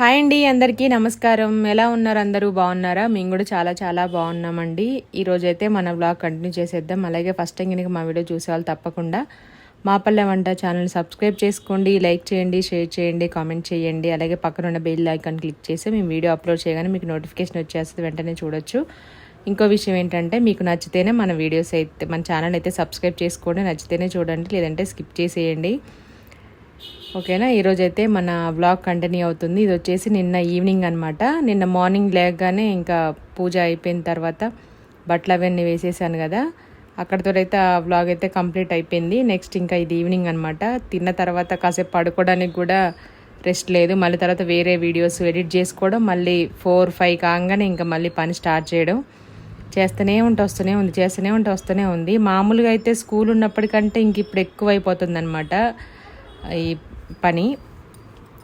Hi అండి అందరికీ నమస్కారం. ఎలా ఉన్నారు అందరూ? బాగున్నారా? మేము కూడా చాలా చాలా బాగున్నామండి. ఈరోజు అయితే మన బ్లాగ్ కంటిన్యూ చేసేద్దాం. అలాగే ఫస్ట్ టైం కనుక మా వీడియో చూసేవాళ్ళు తప్పకుండా మా పల్లె వంట ఛానల్ సబ్స్క్రైబ్ చేసుకోండి లైక్ చేయండి షేర్ చేయండి కామెంట్ చేయండి. అలాగే పక్కన ఉన్న బెల్ ఐకాన్ క్లిక్ చేసి మేము వీడియో అప్లోడ్ చేయగానే మీకు నోటిఫికేషన్ వచ్చేస్తుంది వెంటనే చూడొచ్చు. ఇంకో విషయం ఏంటంటే మీకు నచ్చితేనే మన వీడియోస్ అయితే మన ఛానల్ అయితే సబ్స్క్రైబ్ చేసుకోండి. నచ్చితేనే చూడండి లేదంటే స్కిప్ చేసేయండి. ఓకేనా? ఈరోజు అయితే మన వ్లాగ్ కంటిన్యూ అవుతుంది. ఇది వచ్చేసి నిన్న ఈవినింగ్ అనమాట నిన్న మార్నింగ్ లేకగానే ఇంకా పూజ అయిపోయిన తర్వాత బట్టలు అవన్నీ వేసేసాను కదా. అక్కడితో అయితే ఆ వ్లాగ్ అయితే కంప్లీట్ అయిపోయింది. నెక్స్ట్ ఇంకా ఇది ఈవినింగ్ అనమాట తిన్న తర్వాత కాసేపు పడుకోవడానికి కూడా రెస్ట్ లేదు. మళ్ళీ తర్వాత వేరే వీడియోస్ ఎడిట్ చేసుకోవడం మళ్ళీ ఫోర్ ఫైవ్ కాగానే ఇంకా మళ్ళీ పని స్టార్ట్ చేయడం. చేస్తూనే ఉంటే వస్తూనే ఉంది చేస్తూనే ఉంటే వస్తూనే ఉంది. మామూలుగా అయితే స్కూల్ ఉన్నప్పటికంటే ఇంక ఇప్పుడు ఎక్కువ అయిపోతుంది అనమాట ఈ పని.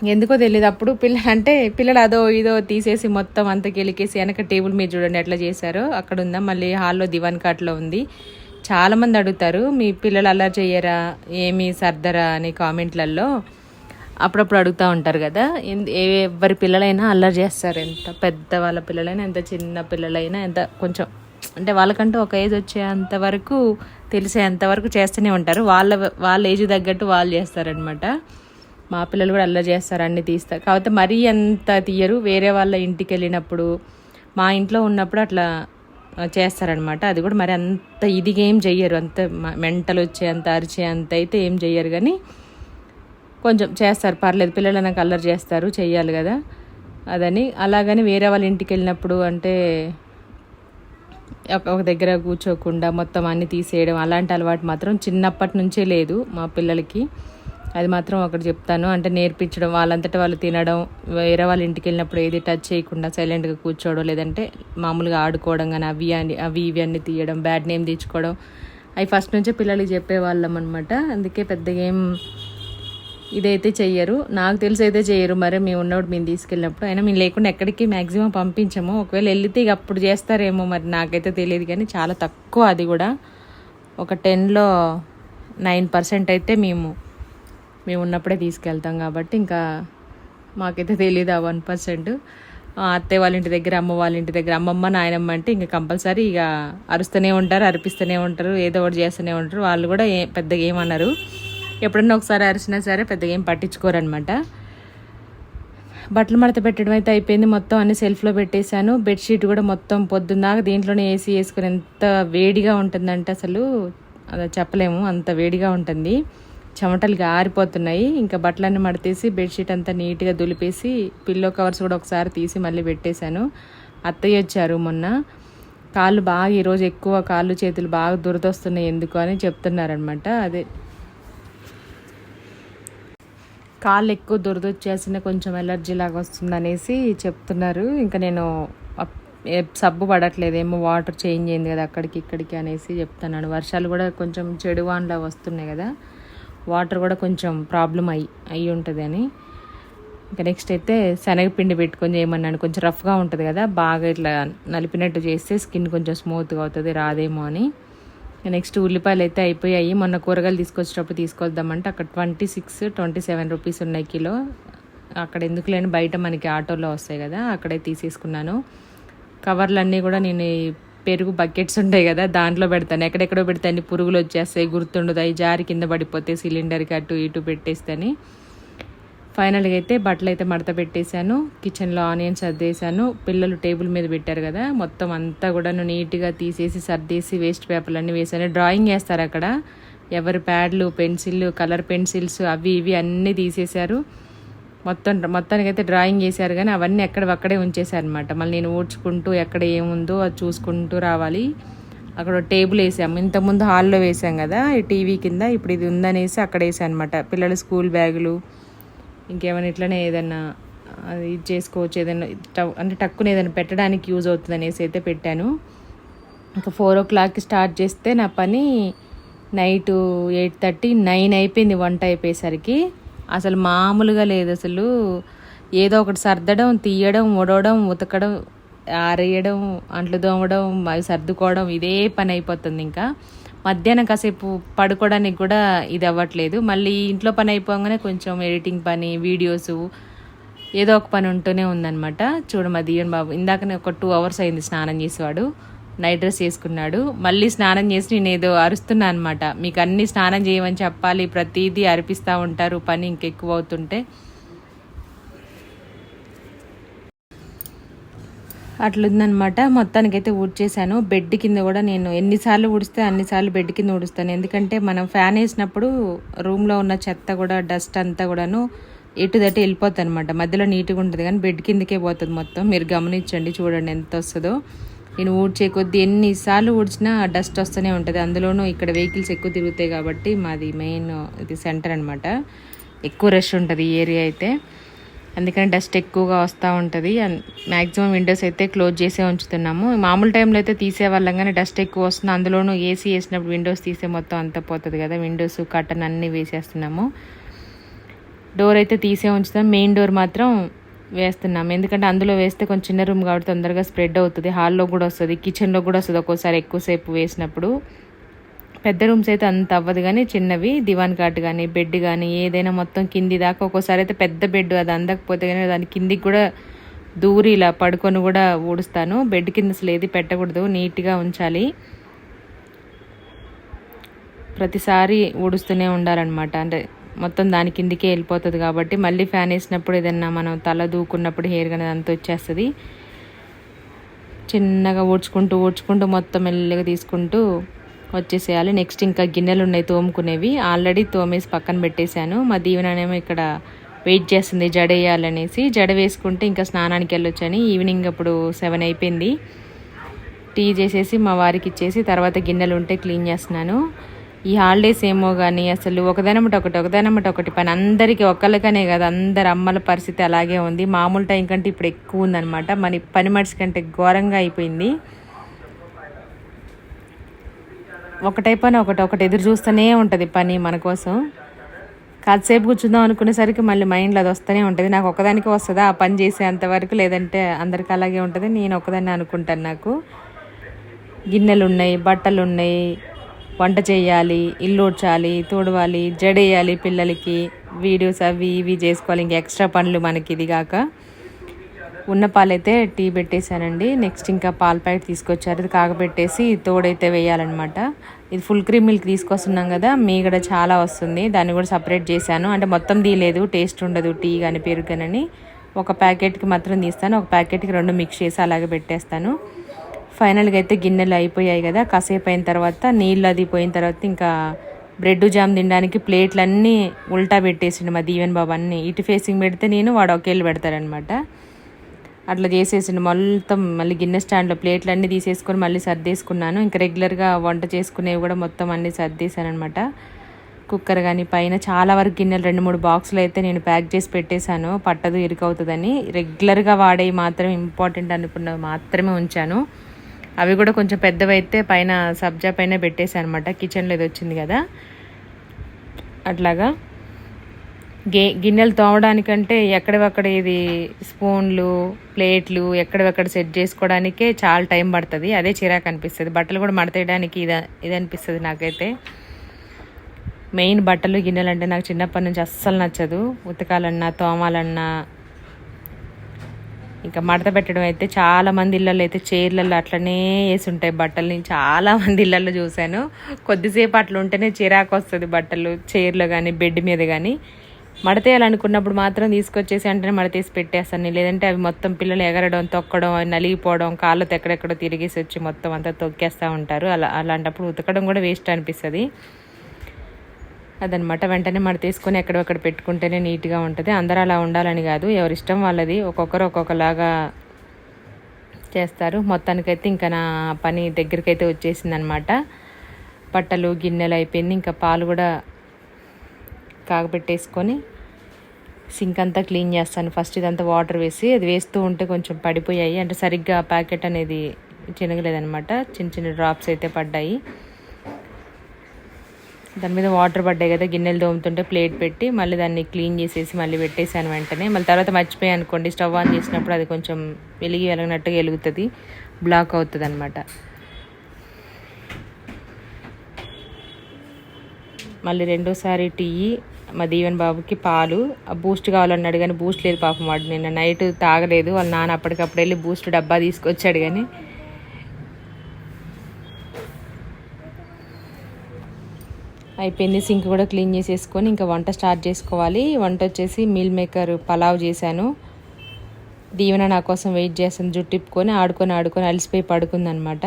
ఎందుకో తెలియదు అప్పుడు పిల్ల అంటే పిల్లలు అదో ఇదో తీసేసి మొత్తం అంత గెలికేసి వెనక టేబుల్ మీద చూడండి ఎట్లా చేశారో. అక్కడ ఉందా? మళ్ళీ హాల్లో దివాన్ కాట్లో ఉంది. చాలామంది అడుగుతారు మీ పిల్లలు అలా చేయరా ఏమి సర్దరా? అని కామెంట్లలో అప్పుడప్పుడు అడుగుతూ ఉంటారు కదా. ఎందు- ఏ ఎవరి పిల్లలైనా అల్లరి చేస్తారు. ఎంత పెద్ద వాళ్ళ పిల్లలైనా ఎంత చిన్న పిల్లలైనా ఎంత కొంచెం అంటే వాళ్ళకంటూ ఒక ఏజ్ వచ్చేంత వరకు తెలిసేంత వరకు చేస్తూనే ఉంటారు. వాళ్ళ వాళ్ళ ఏజ్ తగ్గట్టు వాళ్ళు చేస్తారనమాట మా పిల్లలు కూడా అల్లరి చేస్తారు అన్ని తీస్తారు. కాకపోతే మరీ అంత తీయరు. వేరే వాళ్ళ ఇంటికి వెళ్ళినప్పుడు మా ఇంట్లో ఉన్నప్పుడు అట్లా చేస్తారనమాట అది కూడా మరి అంత ఇదిగా ఏం చెయ్యరు. అంత మెంటల్ వచ్చే అంత అరిచే అంత అయితే ఏం చెయ్యరు. కానీ కొంచెం చేస్తారు. పర్లేదు. పిల్లలు నాకు అల్లరి చేస్తారు. చెయ్యాలి కదా. అదని. అలాగని వేరే వాళ్ళ ఇంటికి వెళ్ళినప్పుడు అంటే ఒక ఒక దగ్గర కూర్చోకుండా మొత్తం అన్ని తీసేయడం అలాంటి అలవాటు మాత్రం చిన్నప్పటి నుంచే లేదు మా పిల్లలకి. అది మాత్రం ఒకటి చెప్తాను. అంటే నేర్పించడం వాళ్ళంతటా వాళ్ళు తినడం వేరే వాళ్ళ ఇంటికి వెళ్ళినప్పుడు ఏది టచ్ చేయకుండా సైలెంట్గా కూర్చోవడం లేదంటే మామూలుగా ఆడుకోవడం కానీ అవి అని అవి ఇవి అన్నీ తీయడం బ్యాడ్ నేమ్ తెచ్చుకోవడం. అవి ఫస్ట్ నుంచే పిల్లలకి చెప్పేవాళ్ళం అనమాట అందుకే పెద్దగా ఏం ఇదైతే చెయ్యరు. నాకు తెలిసి అయితే చెయ్యరు. మరి మేము ఉన్నప్పుడు మేము తీసుకెళ్ళినప్పుడు. అయినా మేము లేకుండా ఎక్కడికి మ్యాక్సిమం పంపించము. ఒకవేళ వెళ్తే ఇక అప్పుడు చేస్తారేమో మరి నాకైతే తెలియదు కానీ చాలా తక్కువ అది కూడా. ఒక టెన్లో నైన్ పర్సెంట్ అయితే మేము మేము ఉన్నప్పుడే తీసుకెళ్తాం కాబట్టి ఇంకా మాకైతే తెలియదు ఆ వన్ పర్సెంట్. అత్తయ్య వాళ్ళ ఇంటి దగ్గర అమ్మ వాళ్ళ ఇంటి దగ్గర అమ్మమ్మ నాయనమ్మ అంటే ఇంకా కంపల్సరీ ఇక అరుస్తూనే ఉంటారు అరిపిస్తూనే ఉంటారు ఏదో ఒకటి చేస్తూనే ఉంటారు. వాళ్ళు కూడా ఏ పెద్దగా ఏమన్నారు ఎప్పుడన్నా ఒకసారి అరిచినా సరే పెద్దగా ఏం పట్టించుకోరనమాట బట్టలు మడత పెట్టడం అయితే అయిపోయింది మొత్తం అన్ని సెల్ఫ్లో పెట్టేశాను. బెడ్షీట్ కూడా మొత్తం పొద్దున్నాక దీంట్లోనే ఏసీ వేసుకుని ఎంత వేడిగా ఉంటుందంటే అసలు అది చెప్పలేము. అంత వేడిగా ఉంటుంది. చెమటలు ఆరిపోతున్నాయి ఇంకా బట్టలన్నీ మడతేసి బెడ్షీట్ అంతా నీట్గా దులిపేసి పిల్లో కవర్స్ కూడా ఒకసారి తీసి మళ్ళీ పెట్టేశాను. అత్తయ్య వచ్చారు మొన్న. కాళ్ళు బాగా ఈరోజు ఎక్కువ కాళ్ళు చేతులు బాగా దురదొస్తున్నాయి ఎందుకు అని చెప్తున్నారనమాట అదే కాళ్ళు ఎక్కువ దురదొచ్చేసిన కొంచెం ఎలర్జీ లాగా వస్తుంది అనేసి చెప్తున్నారు. ఇంకా నేను సబ్బు పడట్లేదు ఏమో వాటర్ చేంజ్ అయింది కదా అక్కడికి ఇక్కడికి అనేసి చెప్తున్నాను. వర్షాలు కూడా కొంచెం చెడు వాన్లా వస్తున్నాయి కదా వాటర్ కూడా కొంచెం ప్రాబ్లం అయ్యి అయ్యి ఉంటుంది అని. ఇంకా నెక్స్ట్ అయితే శనగపిండి పెట్టుకొని చేయమన్నాను. కొంచెం రఫ్గా ఉంటుంది కదా బాగా ఇట్లా నలిపినట్టు చేస్తే స్కిన్ కొంచెం స్మూత్గా అవుతుంది రాదేమో అని. నెక్స్ట్ ఉల్లిపాయలు అయితే అయిపోయాయి. మొన్న కూరగాయలు తీసుకొచ్చేటప్పుడు తీసుకొద్దామంటే అక్కడ twenty six twenty seven rupees ఉన్నాయి కిలో. అక్కడ ఎందుకు లేని బయట మనకి ఆటోలో వస్తాయి కదా అక్కడే తీసేసుకున్నాను. కవర్లన్నీ కూడా నేను పెరుగు బకెట్స్ ఉంటాయి కదా దాంట్లో పెడతాను. ఎక్కడెక్కడో పెడితే అన్ని పురుగులు వచ్చేస్తాయి గుర్తుండదు. అవి జారి కింద పడిపోతే సిలిండర్కి అటు ఇటు పెట్టేస్తాని. ఫైనల్గా అయితే బట్టలు అయితే మడత పెట్టేశాను. కిచెన్లో ఆనియన్స్ సర్దేశాను పిల్లలు టేబుల్ మీద పెట్టారు కదా మొత్తం అంతా కూడా నీట్గా తీసేసి సర్దేసి వేస్ట్ పేపర్లు అన్నీ వేసాను డ్రాయింగ్ వేస్తారు అక్కడ. ఎవరి ప్యాడ్లు పెన్సిళ్ళు కలర్ పెన్సిల్స్ అవి ఇవి అన్నీ తీసేశారు. మొత్తం మొత్తానికి అయితే డ్రాయింగ్ చేశారు కానీ అవన్నీ ఎక్కడ అక్కడే ఉంచేశారు అనమాట మళ్ళీ నేను ఊడ్చుకుంటూ ఎక్కడ ఏముందో అది చూసుకుంటూ రావాలి. అక్కడ టేబుల్ వేసాము. ఇంతకుముందు హాల్లో వేసాం కదా ఈ టీవీ కింద. ఇప్పుడు ఇది ఉందనేసి అక్కడ వేసాను అనమాట పిల్లల స్కూల్ బ్యాగులు ఇంకేమైనా ఇట్లనే ఏదన్నా అది ఇది చేసుకోవచ్చు ఏదైనా ట- అంటే టక్కున ఏదైనా పెట్టడానికి యూజ్ అవుతుంది అనేసి అయితే పెట్టాను. ఇంకా ఫోర్ ఓ క్లాక్కి స్టార్ట్ చేస్తే నా పని నైట్ ఎయిట్ థర్టీ నైన్ అయిపోయింది వంట అయిపోయేసరికి. అసలు మామూలుగా లేదు అసలు. ఏదో ఒకటి సర్దడం తీయడం ఉడవడం ఉతకడం ఆరేయడం అంట్లు దోమడం అవి సర్దుకోవడం ఇదే పని అయిపోతుంది ఇంకా. మధ్యాహ్నం కాసేపు పడుకోవడానికి కూడా ఇది అవ్వట్లేదు. మళ్ళీ ఇంట్లో పని అయిపోగానే కొంచెం ఎడిటింగ్ పని వీడియోస్ ఏదో ఒక పని ఉంటూనే ఉందన్నమాట. చూడు మా దీవెన్ బాబు ఇందాకనే ఒక టూ అవర్స్ అయింది స్నానం చేసేవాడు. నైట్ డ్రెస్ వేసుకున్నాడు. మళ్ళీ స్నానం చేసి నేను ఏదో అరుస్తున్నా అనమాట మీకు అన్ని స్నానం చేయమని చెప్పాలి ప్రతిదీ అరిపిస్తూ ఉంటారు పని ఇంకెక్కువ అవుతుంటే. అట్లుందనమాట మొత్తానికైతే ఊడ్చేసాను బెడ్ కింద కూడా నేను ఎన్నిసార్లు ఊడిస్తే అన్నిసార్లు బెడ్ కింద ఊడుస్తాను. ఎందుకంటే మనం ఫ్యాన్ వేసినప్పుడు రూమ్లో ఉన్న చెత్త కూడా డస్ట్ అంతా కూడాను ఎటు దట్టి వెళ్ళిపోతుంది అనమాట మధ్యలో నీట్గా ఉంటుంది కానీ బెడ్ కిందకే పోతుంది మొత్తం. మీరు గమనించండి చూడండి ఎంత వస్తుందో నేను ఊడ్చే కొద్దీ ఎన్నిసార్లు ఊడ్చినా డస్ట్ వస్తూనే ఉంటుంది. అందులోనూ ఇక్కడ వెహికల్స్ ఎక్కువ తిరుగుతాయి కాబట్టి మాది మెయిన్ ఇది సెంటర్ అనమాట ఎక్కువ రష్ ఉంటుంది ఈ ఏరియా అయితే. అందుకని డస్ట్ ఎక్కువగా వస్తూ ఉంటుంది. మ్యాక్సిమం విండోస్ అయితే క్లోజ్ చేసే ఉంచుతున్నాము. మామూలు టైంలో అయితే తీసేవాళ్ళం కానీ డస్ట్ ఎక్కువ వస్తుంది. అందులోనూ ఏసీ వేసినప్పుడు విండోస్ తీసే మొత్తం అంతా పోతుంది కదా. విండోస్ కట్టన్ అన్నీ వేసేస్తున్నాము. డోర్ అయితే తీసే ఉంచుతాం. మెయిన్ డోర్ మాత్రం వేస్తున్నాం ఎందుకంటే అందులో వేస్తే కొంచెం చిన్న రూమ్ కాబట్టి తొందరగా స్ప్రెడ్ అవుతుంది. హాల్లో కూడా వస్తుంది. కిచెన్లో కూడా వస్తుంది. ఒక్కోసారి ఎక్కువసేపు వేసినప్పుడు. పెద్ద రూమ్స్ అయితే అంత అవ్వదు కానీ చిన్నవి దివాన్ కాట్ కానీ బెడ్ కానీ ఏదైనా మొత్తం కింది దాకా ఒక్కోసారి అయితే పెద్ద బెడ్ అది అందకపోతే కానీ దాని కిందికి కూడా దూరి ఇలా పడుకొని కూడా ఊడుస్తాను. బెడ్ కింద అసలు ఏది పెట్టకూడదు నీట్గా ఉంచాలి. ప్రతిసారి ఊడుస్తూనే ఉండాలన్నమాట. అంటే మొత్తం దాని కిందికే వెళ్ళిపోతుంది కాబట్టి మళ్ళీ ఫ్యాన్ వేసినప్పుడు ఏదన్నా మనం తల దూకున్నప్పుడు హెయిర్ కానీ అంత వచ్చేస్తుంది. చిన్నగా ఊడ్చుకుంటూ ఊడ్చుకుంటూ మొత్తం మెల్లగా తీసుకుంటూ వచ్చేసేయాలి. నెక్స్ట్ ఇంకా గిన్నెలు ఉన్నాయి తోముకునేవి. ఆల్రెడీ తోమేసి పక్కన పెట్టేశాను. మా దీవెననేమో ఇక్కడ వెయిట్ చేస్తుంది జడ వేయాలనేసి జడ వేసుకుంటే ఇంకా స్నానానికి వెళ్ళొచ్చని ఈవినింగ్ అప్పుడు సెవెన్ అయిపోయింది. టీ చేసేసి మా వారికి ఇచ్చేసి తర్వాత గిన్నెలు ఉంటే క్లీన్ చేస్తున్నాను. ఈ హాలిడేస్ ఏమో కానీ అసలు ఒకదానమ్మట ఒకటి ఒకదానమ్మట ఒకటి పని. అందరికీ ఒక్కళ్ళకనే కదా అందరు అమ్మల పరిస్థితి అలాగే ఉంది. మామూలు టైం కంటే ఇప్పుడు ఎక్కువ ఉందన్నమాట. మన పని మనిషి కంటే ఘోరంగా అయిపోయింది. ఒకటే పని ఒకటి ఒకటి ఎదురు చూస్తూనే ఉంటుంది పని మన కోసం. కాసేపు కూర్చుందాం అనుకునేసరికి మళ్ళీ మైండ్లో అది వస్తూనే ఉంటుంది. నాకు ఒకదానికి వస్తుందా? ఆ పని చేసేంతవరకు లేదంటే అందరికి అలాగే ఉంటుంది. నేను ఒకదాన్ని అనుకుంటాను నాకు. గిన్నెలు ఉన్నాయి బట్టలు ఉన్నాయి వంట చేయాలి ఇల్లు ఊడ్చాలి తోడవాలి జడేయాలి పిల్లలకి. వీడియోస్ అవి ఇవి చేసుకోవాలి. ఇంకా ఎక్స్ట్రా పనులు మనకి ఇది కాక. ఉన్న పాలైతే టీ పెట్టేశానండి. నెక్స్ట్ ఇంకా పాల ప్యాకెట్ తీసుకొచ్చారు. అది కాగబెట్టేసి తోడైతే వేయాలన్నమాట. ఇది ఫుల్ క్రీమ్ మిల్క్ తీసుకొస్తున్నాం కదా మీగడ చాలా వస్తుంది. దాన్ని కూడా సపరేట్ చేశాను. అంటే మొత్తం తీయలేదు టేస్ట్ ఉండదు టీ కానీ పెరుగు కానీ ఒక ప్యాకెట్కి మాత్రం తీస్తాను. ఒక ప్యాకెట్కి రెండు మిక్స్ చేసి అలాగే పెట్టేస్తాను. ఫైనల్గా అయితే గిన్నెలు అయిపోయాయి కదా కాసేపు అయిన తర్వాత నీళ్ళు అది పోయిన తర్వాత ఇంకా బ్రెడ్ జామ్ తినడానికి ప్లేట్లన్నీ ఉల్టా పెట్టేసిండు మా దీవెన్ బాబు అన్నీ. ఇటు ఫేసింగ్ పెడితే నేను వాడు ఒకేళ్ళు పెడతాడనమాట అట్లా చేసేసిండు. మొత్తం మళ్ళీ గిన్నె స్టాండ్లో ప్లేట్లు అన్నీ తీసేసుకొని మళ్ళీ సర్దేసుకున్నాను. ఇంకా రెగ్యులర్గా వంట చేసుకునేవి కూడా మొత్తం అన్నీ సర్దేశాను అనమాట కుక్కర్ కానీ పైన చాలా వరకు గిన్నెలు రెండు మూడు బాక్సులు అయితే నేను ప్యాక్ చేసి పెట్టేశాను. పట్టదు ఇరుకవుతుందని. రెగ్యులర్గా వాడేవి మాత్రం ఇంపార్టెంట్ అనుకున్నవి మాత్రమే ఉంచాను. అవి కూడా కొంచెం పెద్దవి అయితే పైన సబ్జా పైన పెట్టేశాను అనమాట కిచెన్లో ఇది వచ్చింది కదా. అట్లాగా. గే గిన్నెలు తోమడానికంటే ఎక్కడవక్కడ ఇది స్పూన్లు ప్లేట్లు ఎక్కడవక్కడ సెట్ చేసుకోవడానికే చాలా టైం పడుతుంది. అదే చిరాకు అనిపిస్తుంది. బట్టలు కూడా మడతేయడానికి ఇది ఇది అనిపిస్తుంది నాకైతే. మెయిన్ బట్టలు గిన్నెలు అంటే నాకు చిన్నప్పటి నుంచి అస్సలు నచ్చదు. ఉతకాలన్నా తోమాలన్నా ఇంకా మడత పెట్టడం అయితే చాలా మంది ఇళ్ళల్లో అయితే చీరలలో అట్లనే వేసి ఉంటాయి బట్టలు చాలా మంది ఇళ్ళల్లో చూశాను. కొద్దిసేపు అట్లా ఉంటేనే చిరాకు వస్తుంది బట్టలు చీరలో కానీ బెడ్ మీద కానీ మడతేయాలనుకున్నప్పుడు మాత్రం తీసుకొచ్చేసి వెంటనే మడతేసి పెట్టేస్తాను లేదంటే అవి మొత్తం పిల్లలు ఎగరడం తొక్కడం అవి నలిగిపోవడం కాళ్ళతో ఎక్కడెక్కడో తిరిగేసి వచ్చి మొత్తం అంతా తొక్కేస్తూ ఉంటారు. అలా అలాంటప్పుడు ఉతకడం కూడా వేస్ట్ అనిపిస్తుంది. అదనమాట. వెంటనే మడ తీసుకొని ఎక్కడెక్కడ పెట్టుకుంటేనే నీట్గా ఉంటుంది. అందరూ అలా ఉండాలని కాదు. ఎవరిష్టం వాళ్ళది. ఒక్కొక్కరు ఒక్కొక్కలాగా చేస్తారు. మొత్తానికైతే ఇంకా నా పని దగ్గరికైతే వచ్చేసిందనమాట. బట్టలు గిన్నెలు అయిపోయింది. ఇంకా పాలు కూడా కాగబెట్టేసుకొని సింక్ అంతా క్లీన్ చేస్తాను. ఫస్ట్ ఇదంతా వాటర్ వేసి అది వేస్తూ ఉంటే కొంచెం పడిపోయాయి. అంటే సరిగ్గా ప్యాకెట్ అనేది చినగలేదనమాట చిన్న చిన్న డ్రాప్స్ అయితే పడ్డాయి. దాని మీద వాటర్ పడ్డాయి కదా గిన్నెలు తోముతుంటే ప్లేట్ పెట్టి మళ్ళీ దాన్ని క్లీన్ చేసేసి మళ్ళీ పెట్టేసాను వెంటనే. మళ్ళీ తర్వాత మర్చిపోయాయి అనుకోండి స్టవ్ ఆన్ చేసినప్పుడు అది కొంచెం వెలిగి వెలగనట్టుగా వెలుగుతుంది బ్లాక్ అవుతుంది అనమాట మళ్ళీ రెండోసారి టీ మా దీవెన్ బాబుకి పాలు. ఆ బూస్ట్ కావాలన్నాడు కానీ బూస్ట్ లేదు పాపం వాడు. నిన్న నైట్ తాగలేదు. వాళ్ళ నాన్న అప్పటికప్పుడు వెళ్ళి బూస్ట్ డబ్బా తీసుకొచ్చాడు కానీ. అయిపోయింది. సింక్ కూడా క్లీన్ చేసేసుకొని ఇంకా వంట స్టార్ట్ చేసుకోవాలి. వంట వచ్చేసి మీల్ మేకర్ పలావ్ చేశాను. దీవెన నా కోసం వెయిట్ చేస్తాను జుట్టు తిప్పుకొని ఆడుకొని ఆడుకొని అలసిపోయి పడుకుందనమాట.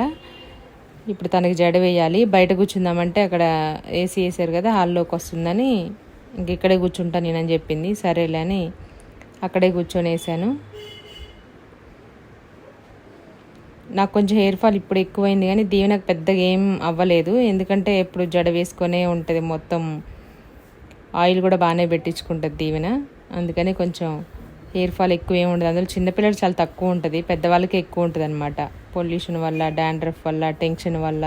ఇప్పుడు తనకి జడ వేయాలి. బయట కూర్చుందామంటే అక్కడ ఏసీ వేసారు కదా హాల్లోకి వస్తుందని. ఇంక ఇక్కడే కూర్చుంటా నేనని చెప్పింది. సరేలే అని అక్కడే కూర్చొని వేసాను నాకు కొంచెం హెయిర్ ఫాల్ ఇప్పుడు ఎక్కువైంది కానీ దీవెనకు పెద్దగా ఏం అవ్వలేదు. ఎందుకంటే ఎప్పుడు జడ వేసుకొనే ఉంటుంది మొత్తం. ఆయిల్ కూడా బాగానే పెట్టించుకుంటుంది దీవెన. అందుకని కొంచెం హెయిర్ ఫాల్ ఎక్కువ ఏమి ఉండదు. అందులో చిన్నపిల్లలు చాలా తక్కువ ఉంటుంది. పెద్దవాళ్ళకి ఎక్కువ ఉంటుంది అనమాట పొల్యూషన్ వల్ల డాండ్రఫ్ వల్ల టెన్షన్ వల్ల.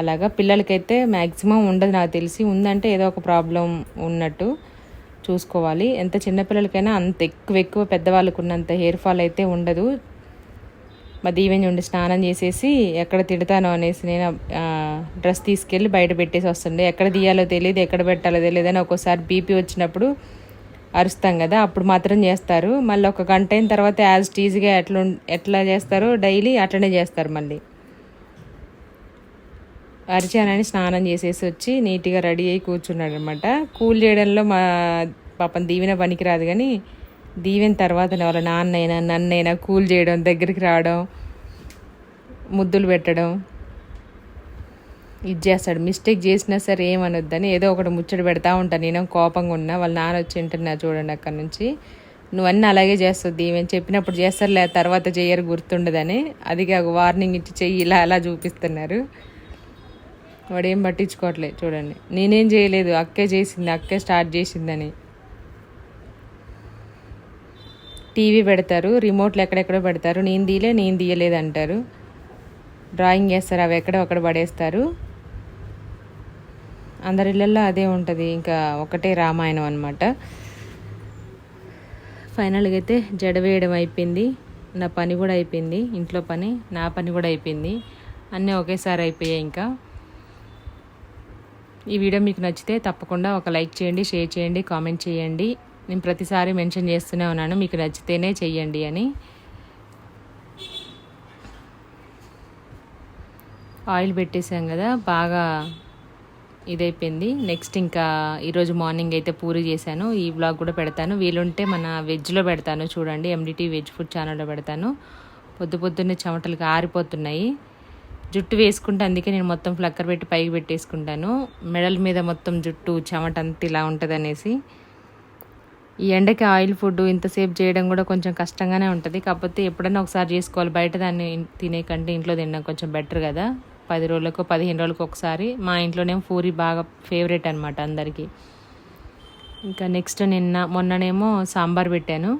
అలాగా పిల్లలకైతే మ్యాక్సిమం ఉండదు నాకు తెలిసి. ఉందంటే ఏదో ఒక ప్రాబ్లం ఉన్నట్టు చూసుకోవాలి. ఎంత చిన్నపిల్లలకైనా అంత ఎక్కువ ఎక్కువ పెద్దవాళ్ళకు ఉన్నంత హెయిర్ ఫాల్ అయితే ఉండదు. మా దీవెని ఉండి స్నానం చేసేసి ఎక్కడ తిడతానో అనేసి నేను డ్రెస్ తీసుకెళ్ళి బయట పెట్టేసి వస్తుండే. ఎక్కడ తీయాలో తెలియదు ఎక్కడ పెట్టాలో తెలియదు అని ఒక్కోసారి బీపీ వచ్చినప్పుడు అరుస్తాం కదా అప్పుడు మాత్రం చేస్తారు. మళ్ళీ ఒక గంట అయిన తర్వాత యాజ్ టీజ్గా ఎట్లా ఎట్లా చేస్తారో డైలీ అట్లనే చేస్తారు మళ్ళీ. అరిచానని స్నానం చేసేసి వచ్చి నీట్గా రెడీ అయ్యి కూర్చున్నాడు అనమాట కూల్ చేయడంలో మా పాపం దీవెన పనికిరాదు కానీ దీవెన తర్వాత వాళ్ళ నాన్నైనా నన్నైనా కూల్ చేయడం దగ్గరికి రావడం ముద్దులు పెట్టడం ఇది చేస్తాడు. మిస్టేక్ చేసినా సరే ఏమనొద్దని ఏదో ఒకటి ముచ్చట పెడతా ఉంటాను నేను కోపంగా ఉన్నా వాళ్ళ నాన్న వచ్చి వింటున్నా చూడండి అక్కడి నుంచి. నువ్వన్నీ అలాగే చేస్తుంది ఈమె చెప్పినప్పుడు చేస్తారు లేదా తర్వాత చేయరు గుర్తుండదని. అది కాక వార్నింగ్ ఇచ్చి చెయ్యి ఇలా అలా చూపిస్తున్నారు. వాడేం పట్టించుకోవట్లేదు చూడండి. నేనేం చేయలేదు అక్కే చేసింది అక్కే స్టార్ట్ చేసిందని. టీవీ పెడతారు రిమోట్లు ఎక్కడెక్కడో పెడతారు నేను తీయలే నేను తీయలేదు అంటారు. డ్రాయింగ్ వేస్తారు అవి ఎక్కడ అక్కడ పడేస్తారు. అందరి ఇళ్ళల్లో అదే ఉంటుంది ఇంకా ఒకటే రామాయణం అనమాట ఫైనల్గా అయితే జడ వేయడం అయిపోయింది నా పని కూడా అయిపోయింది ఇంట్లో పని నా పని కూడా అయిపోయింది అన్నీ ఒకేసారి అయిపోయాయి ఇంకా. ఈ వీడియో మీకు నచ్చితే తప్పకుండా ఒక లైక్ చేయండి షేర్ చేయండి కామెంట్ చేయండి. నేను ప్రతిసారి మెన్షన్ చేస్తూనే ఉన్నాను మీకు నచ్చితేనే చెయ్యండి అని. ఆయిల్ పెట్టేసాం కదా బాగా ఇదైపోయింది. నెక్స్ట్ ఇంకా ఈరోజు మార్నింగ్ అయితే పూరి చేశాను ఈ బ్లాగ్ కూడా పెడతాను. వీలుంటే మన వెజ్లో పెడతాను చూడండి. ఎండిటీ వెజ్ ఫుడ్ ఛానల్లో పెడతాను. పొద్దు పొద్దున్నే చెమటలకు ఆరిపోతున్నాయి. జుట్టు వేసుకుంటే అందుకే నేను మొత్తం ఫ్లక్కర్ పెట్టి పైకి పెట్టేసుకుంటాను. మెడల్ మీద మొత్తం జుట్టు చెమట అంత ఇలా ఉంటుంది అనేసి ఈ ఎండకి ఆయిల్ ఫుడ్ ఇంతసేపు చేయడం కూడా కొంచెం కష్టంగానే ఉంటుంది. కాకపోతే ఎప్పుడైనా ఒకసారి చేసుకోవాలి. బయట దాన్ని తినే కంటే ఇంట్లో తినడం కొంచెం బెటర్ కదా. పది రోజులకు పదిహేను రోజులకు ఒకసారి మా ఇంట్లోనేమో పూరి బాగా ఫేవరెట్ అనమాట అందరికీ. ఇంకా నెక్స్ట్ నిన్న మొన్ననేమో సాంబార్ పెట్టాను.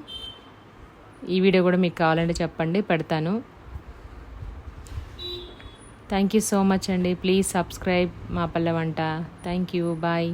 ఈ వీడియో కూడా మీకు కావాలంటే చెప్పండి. పెడతాను. థ్యాంక్ యూ సో మచ్ అండి ప్లీజ్ సబ్స్క్రైబ్ మా పల్లె వంట థ్యాంక్ యూ బాయ్